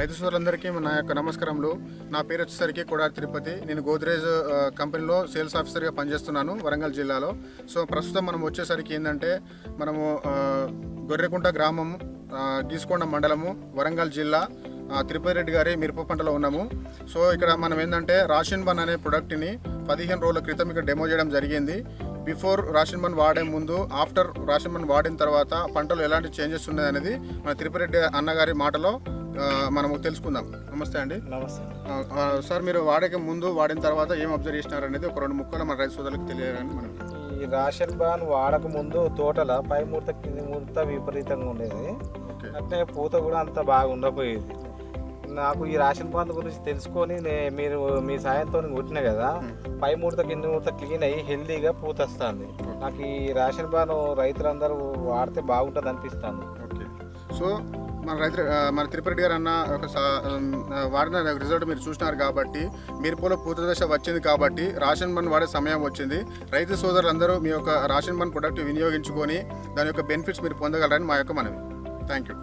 రైతు సోదరులందరికీ నా యొక్క నమస్కారములు. నా పేరు వచ్చేసరికి కొడారి తిరుపతి. నేను గోద్రేజ్ కంపెనీలో సేల్స్ ఆఫీసర్గా పనిచేస్తున్నాను వరంగల్ జిల్లాలో. సో ప్రస్తుతం మనం వచ్చేసరికి ఏంటంటే మనము గొర్రెకుంట గ్రామం గీసుకొండ మండలము వరంగల్ జిల్లా తిరుపతి రెడ్డి గారి మిరప పంటలో ఉన్నాము. సో ఇక్కడ మనం ఏంటంటే రాషన్ బన్ అనే ప్రొడక్ట్ని పదిహేను రోజుల క్రితం ఇక్కడ డెమో చేయడం జరిగింది. బిఫోర్ రాషన్ బన్ వాడే ముందు ఆఫ్టర్ రాషన్ బన్ వాడిన తర్వాత పంటలు ఎలాంటి చేంజెస్ ఉన్నాయి అనేది మన తిరుపతి రెడ్డి అన్నగారి మాటలో మనము తెలుసుకుందాం. నమస్తే అండి. నమస్తే. సార్ మీరు వాడక ముందు వాడిన తర్వాత ఏం అబ్జర్వ్ చేసినారు అనేది ఒక రెండు ముక్కలు మన రైతు సోదరులకు తెలియాలని మనం. ఈ రాషన్ బాన్ వాడక ముందు తోటల పై ముడత కింది ముడత విపరీతంగా ఉండేది. అట్నే పూత కూడా అంత బాగా ఉండకపోయేది. నాకు ఈ రాషన్ బాన్ గురించి తెలుసుకొని మీరు మీ సాయంతో కొట్టిన కదా పై ముడత కింది ముడత క్లీన్ అయ్యి హెల్దీగా పూత వస్తుంది నాకు ఈ రాషన్ బాన్ రైతులందరూ వాడితే బాగుంటుంది అనిపిస్తుంది సో మన రైతు మన తిరుపతి గారు అన్న ఒక సా- వాడిన రిజల్ట్ మీరు చూసినారు కాబట్టి మిరపలో పూత దశ వచ్చింది కాబట్టి రాషన్ బండ్ వాడే సమయం వచ్చింది. రైతు సోదరులందరూ మీ యొక్క రాషన్ బండ్ ప్రొడక్ట్ వినియోగించుకొని దాని యొక్క బెనిఫిట్స్ మీరు పొందగలరని మా యొక్క మనవి. Thank you